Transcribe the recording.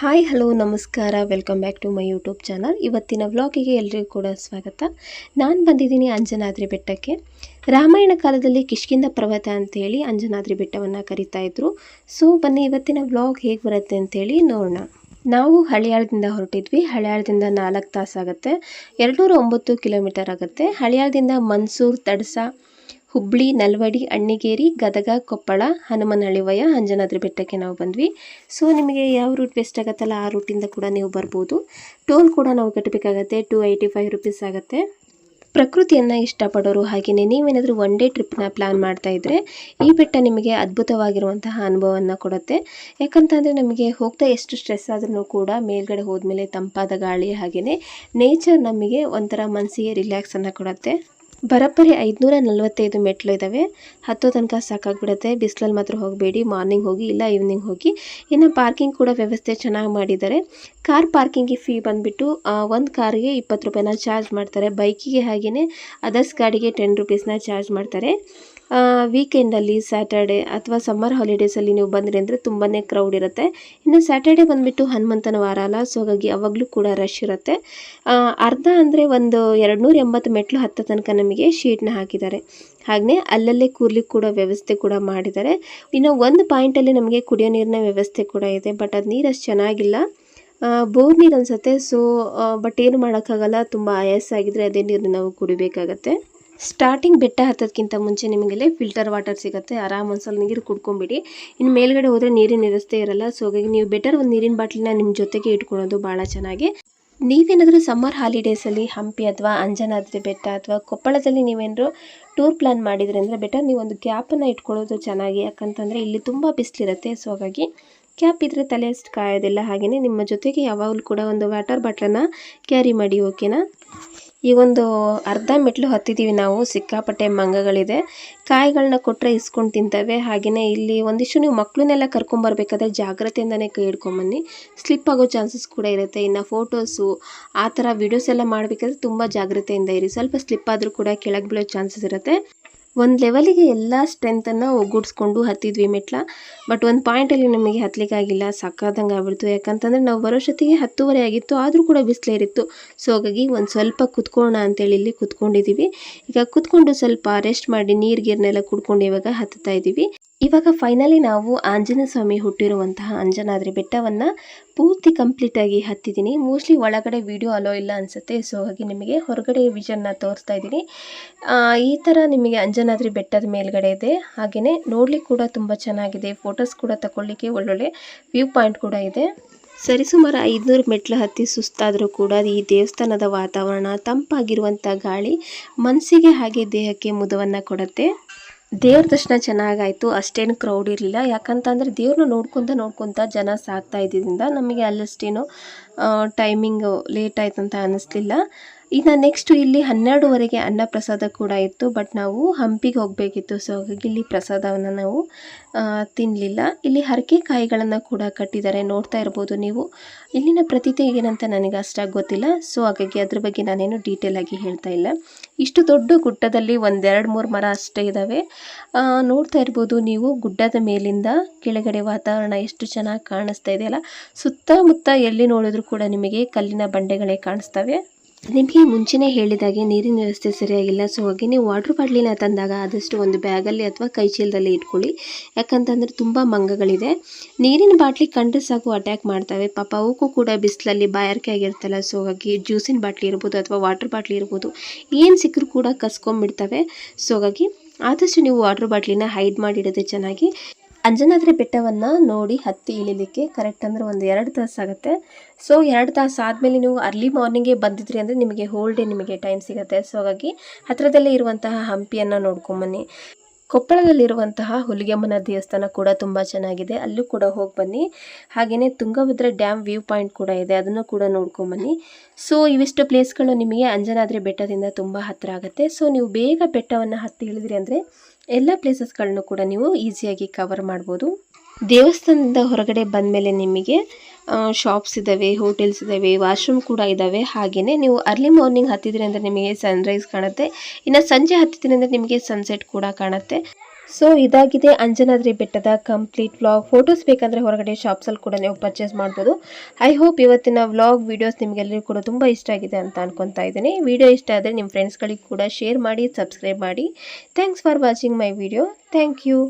Hi, hello, ನಮಸ್ಕಾರ. Welcome back to my YouTube channel ಇವತ್ತಿನ ವ್ಲಾಗಿಗೆ ಎಲ್ರಿಗೂ ಕೂಡ ಸ್ವಾಗತ. ನಾನು ಬಂದಿದ್ದೀನಿ ಅಂಜನಾದ್ರಿ ಬೆಟ್ಟಕ್ಕೆ. ರಾಮಾಯಣ ಕಾಲದಲ್ಲಿ ಕಿಷ್ಕಿಂದ ಪರ್ವತ ಅಂತೇಳಿ ಅಂಜನಾದ್ರಿ ಬೆಟ್ಟವನ್ನು ಕರಿತಾ ಇದ್ರು. ಸೊ ಬನ್ನಿ, ಇವತ್ತಿನ ವ್ಲಾಗ್ ಹೇಗೆ ಬರುತ್ತೆ ಅಂತೇಳಿ ನೋಡೋಣ. ನಾವು ಹಳಿಯಾಳದಿಂದ ಹೊರಟಿದ್ವಿ. ಹಳಿಯಾಳದಿಂದ ನಾಲ್ಕು ತಾಸಾಗುತ್ತೆ ಎರಡುನೂರ ಒಂಬತ್ತು ಕಿಲೋಮೀಟರ್ ಆಗುತ್ತೆ. ಹಳಿಯಾಳದಿಂದ ಮನ್ಸೂರ್, ತಡಸ ಹುಬ್ಳಿ, ನಲ್ವಡಿ, ಅಣ್ಣಿಗೇರಿ, ಗದಗ, ಕೊಪ್ಪಳ, ಹನುಮನಹಳ್ಳಿ ವಯ, ಅಂಜನಾದ್ರಿ ಬೆಟ್ಟಕ್ಕೆ ನಾವು ಬಂದ್ವಿ. ಸೊ ನಿಮಗೆ ಯಾವ ರೂಟ್ ಬೆಸ್ಟ್ ಆಗುತ್ತಲ್ಲ, ಆ ರೂಟಿಂದ ಕೂಡ ನೀವು ಬರ್ಬೋದು. ಟೋಲ್ ಕೂಡ ನಾವು ಕಟ್ಟಬೇಕಾಗತ್ತೆ ಟೂ ಏಯ್ಟಿ ಫೈವ್ ರುಪೀಸ್ ಆಗುತ್ತೆ. ಪ್ರಕೃತಿಯನ್ನು ಇಷ್ಟಪಡೋರು ಹಾಗೆಯೇ ನೀವೇನಾದರೂ ಒನ್ ಡೇ ಟ್ರಿಪ್ನ ಪ್ಲ್ಯಾನ್ ಮಾಡ್ತಾ ಇದ್ದರೆ ಈ ಬೆಟ್ಟ ನಿಮಗೆ ಅದ್ಭುತವಾಗಿರುವಂತಹ ಅನುಭವವನ್ನು ಕೊಡುತ್ತೆ. ಯಾಕಂತಂದರೆ ನಮಗೆ ಹೋಗ್ತಾ ಎಷ್ಟು ಸ್ಟ್ರೆಸ್ ಆದ್ರೂ ಕೂಡ ಮೇಲ್ಗಡೆ ಹೋದ್ಮೇಲೆ ತಂಪಾದ ಗಾಳಿ ಹಾಗೆಯೇ ನೇಚರ್ ನಮಗೆ ಒಂಥರ ಮನಸ್ಸಿಗೆ ರಿಲ್ಯಾಕ್ಸನ್ನು ಕೊಡುತ್ತೆ. ಬರೋಬ್ಬರಿ ಐದುನೂರ ನಲವತ್ತೈದು ಮೆಟ್ಲು ಇದ್ದಾವೆ ಹತ್ತೋ ತನಕ ಸಾಕಾಗ್ಬಿಡುತ್ತೆ. ಬಿಸಿಲಲ್ಲಿ ಮಾತ್ರ ಹೋಗಬೇಡಿ. ಮಾರ್ನಿಂಗ್ ಹೋಗಿ, ಇಲ್ಲ ಈವ್ನಿಂಗ್ ಹೋಗಿ. ಇನ್ನು ಪಾರ್ಕಿಂಗ್ ಕೂಡ ವ್ಯವಸ್ಥೆ ಚೆನ್ನಾಗಿ ಮಾಡಿದ್ದಾರೆ. ಕಾರ್ ಪಾರ್ಕಿಂಗಿಗೆ ಫೀ ಬಂದುಬಿಟ್ಟು ಒಂದು ಕಾರಿಗೆ ಇಪ್ಪತ್ತು ರೂಪಾಯಿನ ಚಾರ್ಜ್ ಮಾಡ್ತಾರೆ. ಬೈಕಿಗೆ ಹಾಗೆಯೇ ಅದರ್ಸ್ ಗಾಡಿಗೆ ಟೆನ್ ರುಪೀಸ್ನ ಚಾರ್ಜ್ ಮಾಡ್ತಾರೆ. ವೀಕೆಂಡಲ್ಲಿ ಸ್ಯಾಟರ್ಡೆ ಅಥವಾ ಸಮ್ಮರ್ ಹಾಲಿಡೇಸಲ್ಲಿ ನೀವು ಬಂದ್ರಿ ಅಂದರೆ ತುಂಬಾ ಕ್ರೌಡ್ ಇರುತ್ತೆ. ಇನ್ನು ಸ್ಯಾಟರ್ಡೆ ಬಂದುಬಿಟ್ಟು ಹನುಮಂತನ ವಾರ ಅಲ್ಲ ಸೊ ಹಾಗಾಗಿ ಅವಾಗಲೂ ಕೂಡ ರಶ್ ಇರುತ್ತೆ. ಅರ್ಧ ಅಂದರೆ ಒಂದು ಎರಡು ನೂರ ಎಂಬತ್ತು ಮೆಟ್ಲು ಹತ್ತ ತನಕ ನಮಗೆ ಶೀಟ್ನ ಹಾಕಿದ್ದಾರೆ. ಹಾಗೆಯೇ ಅಲ್ಲಲ್ಲೇ ಕೂರ್ಲಿಕ್ಕೆ ಕೂಡ ವ್ಯವಸ್ಥೆ ಕೂಡ ಮಾಡಿದ್ದಾರೆ. ಇನ್ನು ಒಂದು ಪಾಯಿಂಟಲ್ಲಿ ನಮಗೆ ಕುಡಿಯೋ ನೀರಿನ ವ್ಯವಸ್ಥೆ ಕೂಡ ಇದೆ ಬಟ್ ಅದು ನೀರು ಅಷ್ಟು ಚೆನ್ನಾಗಿಲ್ಲ. ಬೋರ್ ನೀರು ಅನಿಸುತ್ತೆ ಸೊ ಬಟ್ ಏನು ಮಾಡೋಕ್ಕಾಗಲ್ಲ, ತುಂಬ ಆಯಾಸ ಆಗಿದ್ರೆ ಅದೇ ನೀರನ್ನ ನಾವು ಕುಡಿಬೇಕಾಗತ್ತೆ. ಸ್ಟಾರ್ಟಿಂಗ್ ಬೆಟ್ಟ ಹತ್ತೋದಕ್ಕಿಂತ ಮುಂಚೆ ನಿಮಗೆಲ್ಲ ಫಿಲ್ಟರ್ ವಾಟರ್ ಸಿಗುತ್ತೆ. ಆರಾಮ ಒಂದ್ಸಲ ನೀರು ಕುಡ್ಕೊಂಬಿಡಿ. ಇನ್ನು ಮೇಲ್ಗಡೆ ಹೋದರೆ ನೀರಿನ ವ್ಯವಸ್ಥೆ ಇರಲ್ಲ. ಸೊ ಹಾಗಾಗಿ ನೀವು ಬೆಟರ್ ಒಂದು ನೀರಿನ ಬಾಟ್ಲಿನ ನಿಮ್ಮ ಜೊತೆಗೆ ಇಟ್ಕೊಳ್ಳೋದು ಭಾಳ ಚೆನ್ನಾಗಿ. ನೀವೇನಾದರೂ ಸಮ್ಮರ್ ಹಾಲಿಡೇಸಲ್ಲಿ ಹಂಪಿ ಅಥವಾ ಅಂಜನಾದ್ರಿ ಬೆಟ್ಟ ಅಥವಾ ಕೊಪ್ಪಳದಲ್ಲಿ ನೀವೇನಾದ್ರು ಟೂರ್ ಪ್ಲ್ಯಾನ್ ಮಾಡಿದ್ರಿ ಅಂದರೆ ಬೆಟರ್ ನೀವು ಒಂದು ಕ್ಯಾಪನ್ನು ಇಟ್ಕೊಳ್ಳೋದು ಚೆನ್ನಾಗಿ. ಯಾಕಂತಂದರೆ ಇಲ್ಲಿ ತುಂಬ ಬಿಸಿಲಿರುತ್ತೆ ಸೊ ಹಾಗಾಗಿ ಕ್ಯಾಪ್ ಇದ್ದರೆ ತಲೆ ಅಷ್ಟು ಕಾಯೋದಿಲ್ಲ. ಹಾಗೆಯೇ ನಿಮ್ಮ ಜೊತೆಗೆ ಯಾವಾಗಲೂ ಕೂಡ ಒಂದು ವಾಟರ್ ಬಾಟ್ಲನ್ನು ಕ್ಯಾರಿ ಮಾಡಿ ಓಕೆನಾ ಈ ಒಂದು ಅರ್ಧ ಮೆಟ್ಲು ಹತ್ತಿದ್ದೀವಿ ನಾವು, ಸಿಕ್ಕಾಪಟ್ಟೆ ಮಂಗಗಳಿದೆ. ಕಾಯಿಗಳನ್ನ ಕೊಟ್ಟರೆ ಇಸ್ಕೊಂಡು ತಿಂತವೆ. ಹಾಗೆಯೇ ಇಲ್ಲಿ ಒಂದಿಷ್ಟು ನೀವು ಮಕ್ಕಳನ್ನೆಲ್ಲ ಕರ್ಕೊಂಬರ್ಬೇಕಾದ್ರೆ ಜಾಗ್ರತೆಯಿಂದನೇ ಕೈ ಹಿಡ್ಕೊಂಬನ್ನಿ ಸ್ಲಿಪ್ ಆಗೋ ಚಾನ್ಸಸ್ ಕೂಡ ಇರುತ್ತೆ. ಇನ್ನು ಫೋಟೋಸು, ಆ ಥರ ವಿಡಿಯೋಸ್ ಎಲ್ಲ ಮಾಡಬೇಕಾದ್ರೆ ತುಂಬ ಜಾಗ್ರತೆಯಿಂದ ಇರಿ. ಸ್ವಲ್ಪ ಸ್ಲಿಪ್ ಆದರೂ ಕೂಡ ಕೆಳಗೆ ಬೀಳೋ ಚಾನ್ಸಸ್ ಇರುತ್ತೆ. ಒಂದು ಲೆವೆಲಿಗೆ ಎಲ್ಲ ಸ್ಟ್ರೆಂತನ್ನು ಒಗ್ಗೂಡಿಸ್ಕೊಂಡು ಹತ್ತಿದ್ವಿ ಮೆಟ್ಲ. ಬಟ್ ಒಂದು ಪಾಯಿಂಟಲ್ಲಿ ನಮಗೆ ಹತ್ತಲಿಕ್ಕಾಗಿಲ್ಲ ಸಕ್ಕದಂಗೆ ಆಗ್ಬಿಡ್ತು. ಯಾಕಂತಂದರೆ ನಾವು ಬರೋಷ್ಟೊತ್ತಿಗೆ ಹತ್ತುವರೆ ಆಗಿತ್ತು, ಆದರೂ ಕೂಡ ಬಿಸಿಲೇರಿತ್ತು ಸೊ ಹಾಗಾಗಿ ಒಂದು ಸ್ವಲ್ಪ ಕುತ್ಕೋಣ ಅಂತೇಳಿ ಇಲ್ಲಿ ಕುತ್ಕೊಂಡಿದ್ದೀವಿ ಈಗ ಕುತ್ಕೊಂಡು ಸ್ವಲ್ಪ ರೆಸ್ಟ್ ಮಾಡಿ ನೀರು, ಗೀರ್ನೆಲ್ಲ ಕುಡ್ಕೊಂಡು ಇವಾಗ ಹತ್ತುತ್ತಾ ಇದ್ದೀವಿ ಇವಾಗ ಫೈನಲಿ ನಾವು ಆಂಜನೇಯ ಸ್ವಾಮಿ ಹುಟ್ಟಿರುವಂತಹ ಅಂಜನಾದ್ರಿ ಬೆಟ್ಟವನ್ನು ಪೂರ್ತಿ ಕಂಪ್ಲೀಟಾಗಿ ಹತ್ತಿದ್ದೀನಿ. ಮೋಸ್ಟ್ಲಿ ಒಳಗಡೆ ವಿಡಿಯೋ ಅಲೋ ಇಲ್ಲ ಅನಿಸುತ್ತೆ ಸೊ ಹಾಗೆ ನಿಮಗೆ ಹೊರಗಡೆ ವಿಷನ್ನ ತೋರಿಸ್ತಾ ಇದ್ದೀನಿ. ಈ ಥರ ನಿಮಗೆ ಅಂಜನಾದ್ರಿ ಬೆಟ್ಟದ ಮೇಲ್ಗಡೆ ಇದೆ. ಹಾಗೆಯೇ ನೋಡಲಿಕ್ಕೆ ಕೂಡ ತುಂಬ ಚೆನ್ನಾಗಿದೆ ಫೋಟೋಸ್ ಕೂಡ ತಗೊಳ್ಳಿಕ್ಕೆ ಒಳ್ಳೊಳ್ಳೆ ವ್ಯೂ ಪಾಯಿಂಟ್ ಕೂಡ ಇದೆ. ಸರಿಸುಮಾರು ಐದುನೂರು ಮೆಟ್ಲು ಹತ್ತಿ ಸುಸ್ತಾದರೂ ಕೂಡ ಈ ದೇವಸ್ಥಾನದ ವಾತಾವರಣ ತಂಪಾಗಿರುವಂಥ ಗಾಳಿ ಮನಸ್ಸಿಗೆ ಹಾಗೆ ದೇಹಕ್ಕೆ ಮುದವನ್ನು ಕೊಡುತ್ತೆ. ದೇವ್ರ ದರ್ಶನ ಚೆನ್ನಾಗಾಯಿತು, ಅಷ್ಟೇನು ಕ್ರೌಡ್ ಇರಲಿಲ್ಲ. ಯಾಕಂತಂದರೆ ದೇವ್ರನ್ನ ನೋಡ್ಕೊತ ನೋಡ್ಕೊತ ಜನ ಸಾಕ್ತಾ ಇದ್ದಿದ್ದರಿಂದ ನಮಗೆ ಅಲ್ಲಷ್ಟೇನು ಟೈಮಿಂಗ್ ಲೇಟ್ ಆಯ್ತು ಅಂತ ಅನ್ನಿಸ್ಲಿಲ್ಲ ಇನ್ನು ನೆಕ್ಸ್ಟ್ ಇಲ್ಲಿ ಹನ್ನೆರಡುವರೆಗೆ ಅನ್ನ ಪ್ರಸಾದ ಕೂಡ ಇತ್ತು ಬಟ್ ನಾವು ಹಂಪಿಗೆ ಹೋಗಬೇಕಿತ್ತು. ಸೊ ಹಾಗಾಗಿ ಇಲ್ಲಿ ಪ್ರಸಾದವನ್ನು ನಾವು ತಿನ್ನಲಿಲ್ಲ ಇಲ್ಲಿ ಹರಕೆ ಕಾಯಿಗಳನ್ನು ಕೂಡ ಕಟ್ಟಿದ್ದಾರೆ. ನೋಡ್ತಾ ಇರ್ಬೋದು ನೀವು. ಇಲ್ಲಿನ ಪ್ರತೀತಿ ಏನಂತ ನನಗೆ ಅಷ್ಟಾಗಿ ಗೊತ್ತಿಲ್ಲ. ಸೊ ಹಾಗಾಗಿ ಅದ್ರ ಬಗ್ಗೆ ನಾನೇನು ಡೀಟೇಲ್ ಆಗಿ ಹೇಳ್ತಾ ಇಲ್ಲ. ಇಷ್ಟು ದೊಡ್ಡ ಗುಡ್ಡದಲ್ಲಿ ಒಂದೆರಡು ಮೂರು ಮರ ಅಷ್ಟೇ ಇದ್ದಾವೆ ನೋಡ್ತಾ ಇರ್ಬೋದು ನೀವು, ಗುಡ್ಡದ ಮೇಲಿಂದ ಕೆಳಗಡೆ ವಾತಾವರಣ ಎಷ್ಟು ಚೆನ್ನಾಗಿ ಕಾಣಿಸ್ತಾ ಇದೆಯಲ್ಲ ಸುತ್ತಮುತ್ತ ಎಲ್ಲಿ ನೋಡಿದ್ರು ಕೂಡ ನಿಮಗೆ ಕಲ್ಲಿನ ಬಂಡೆಗಳೇ ಕಾಣಿಸ್ತವೆ. ನಿಮಗೆ ಮುಂಚೆನೇ ಹೇಳಿದಾಗೆ ನೀರಿನ ವ್ಯವಸ್ಥೆ ಸರಿಯಾಗಿಲ್ಲ. ಸೊ ಹಾಗೆ ನೀವು ವಾಟರ್ ಬಾಟ್ಲಿನ ತಂದಾಗ ಆದಷ್ಟು ಒಂದು ಬ್ಯಾಗಲ್ಲಿ ಅಥವಾ ಕೈ ಚೀಲದಲ್ಲಿ ಇಟ್ಕೊಳ್ಳಿ. ಯಾಕಂತಂದರೆ ತುಂಬ ಮಂಗಗಳಿದೆ. ನೀರಿನ ಬಾಟ್ಲಿ ಕಂಡ್ರೆ ಸಾಕು ಅಟ್ಯಾಕ್ ಮಾಡ್ತವೆ. ಪಾಪ ಅವಕ್ಕೂ ಕೂಡ ಬಿಸಿಲಲ್ಲಿ ಬಾಯಾರಿಕೆ ಆಗಿರ್ತಲ್ಲ. ಸೊ ಹಾಗಾಗಿ ಜ್ಯೂಸಿನ ಬಾಟ್ಲಿ ಇರ್ಬೋದು ಅಥವಾ ವಾಟರ್ ಬಾಟ್ಲಿ ಇರ್ಬೋದು. ಏನು ಸಿಕ್ಕರೂ ಕೂಡ ಕಸ್ಕೊಂಬಿಡ್ತವೆ ಸೊ ಹಾಗಾಗಿ ಆದಷ್ಟು ನೀವು ವಾಟರ್ ಬಾಟ್ಲಿನ ಹೈಡ್ ಮಾಡಿಡೋದೇ ಚೆನ್ನಾಗಿ ಅಂಜನಾದ್ರಿ ಬೆಟ್ಟವನ್ನು ನೋಡಿ ಹತ್ತಿ ಇಳಿಲಿಕ್ಕೆ ಕರೆಕ್ಟ್ ಅಂದರೆ ಒಂದು ಎರಡು ತಾಸು ಆಗುತ್ತೆ. ಸೊ ಎರಡು ತಾಸು ಆದಮೇಲೆ ನೀವು ಅರ್ಲಿ ಮಾರ್ನಿಂಗೇ ಬಂದಿದ್ರಿ ಅಂದರೆ ನಿಮಗೆ ಹೋಲ್ ಡೇ ನಿಮಗೆ ಟೈಮ್ ಸಿಗುತ್ತೆ. ಸೊ ಹಾಗಾಗಿ ಹತ್ತಿರದಲ್ಲೇ ಇರುವಂತಹ ಹಂಪಿಯನ್ನು ನೋಡ್ಕೊಂಬನ್ನಿ. ಕೊಪ್ಪಳದಲ್ಲಿರುವಂತಹ ಹುಲಿಗೆಮ್ಮನ ದೇವಸ್ಥಾನ ಕೂಡ ತುಂಬ ಚೆನ್ನಾಗಿದೆ. ಅಲ್ಲೂ ಕೂಡ ಹೋಗಿ ಬನ್ನಿ. ಹಾಗೆಯೇ ತುಂಗಭದ್ರಾ ಡ್ಯಾಮ್ ವ್ಯೂ ಪಾಯಿಂಟ್ ಕೂಡ ಇದೆ. ಅದನ್ನು ಕೂಡ ನೋಡ್ಕೊಂಬನ್ನಿ. ಸೊ ಇವಿಷ್ಟು ಪ್ಲೇಸ್ಗಳು ನಿಮಗೆ ಅಂಜನಾದ್ರಿ ಬೆಟ್ಟದಿಂದ ತುಂಬ ಹತ್ತಿರ ಆಗುತ್ತೆ. ಸೊ ನೀವು ಬೇಗ ಬೆಟ್ಟವನ್ನು ಹತ್ತಿ ಇಳಿದ್ರಿ ಅಂದರೆ ಎಲ್ಲ ಪ್ಲೇಸಸ್ಗಳನ್ನು ಕೂಡ ನೀವು ಈಸಿಯಾಗಿ ಕವರ್ ಮಾಡ್ಬೋದು. ದೇವಸ್ಥಾನದಿಂದ ಹೊರಗಡೆ ಬಂದಮೇಲೆ ನಿಮಗೆ ಶಾಪ್ಸ್ ಇದ್ದಾವೆ ಹೋಟೆಲ್ಸ್ ಇದ್ದಾವೆ ವಾಶ್ರೂಮ್ ಕೂಡ ಇದ್ದಾವೆ ಹಾಗೆಯೇ ನೀವು ಅರ್ಲಿ ಮಾರ್ನಿಂಗ್ ಹತ್ತಿದ್ರೆ ಅಂದರೆ ನಿಮಗೆ ಸನ್ರೈಸ್ ಕಾಣುತ್ತೆ. ಇನ್ನು ಸಂಜೆ ಹತ್ತಿದ್ರೆ ಅಂದರೆ ನಿಮಗೆ ಸನ್ಸೆಟ್ ಕೂಡ ಕಾಣುತ್ತೆ. ಸೊ ಇದಾಗಿದೆ ಅಂಜನಾದ್ರಿ ಬೆಟ್ಟದ ಕಂಪ್ಲೀಟ್ ವ್ಲಾಗ್ ಫೋಟೋಸ್ ಬೇಕಂದರೆ ಹೊರಗಡೆ ಶಾಪ್ಸಲ್ಲಿ ಕೂಡ ನೀವು ಪರ್ಚೇಸ್ ಮಾಡ್ಬೋದು. ಐ ಹೋಪ್ ಇವತ್ತಿನ ವ್ಲಾಗ್ ವೀಡಿಯೋಸ್ ನಿಮಗೆಲ್ಲರಿಗೂ ಕೂಡ ತುಂಬ ಇಷ್ಟ ಆಗಿದೆ ಅಂತ ಅನ್ಕೊತಾ ಇದ್ದೀನಿ. ವಿಡಿಯೋ ಇಷ್ಟ ಆದರೆ ನಿಮ್ಮ ಫ್ರೆಂಡ್ಸ್ಗಳಿಗೆ ಕೂಡ ಶೇರ್ ಮಾಡಿ ಸಬ್ಸ್ಕ್ರೈಬ್ ಮಾಡಿ. Thanks for watching my video thank you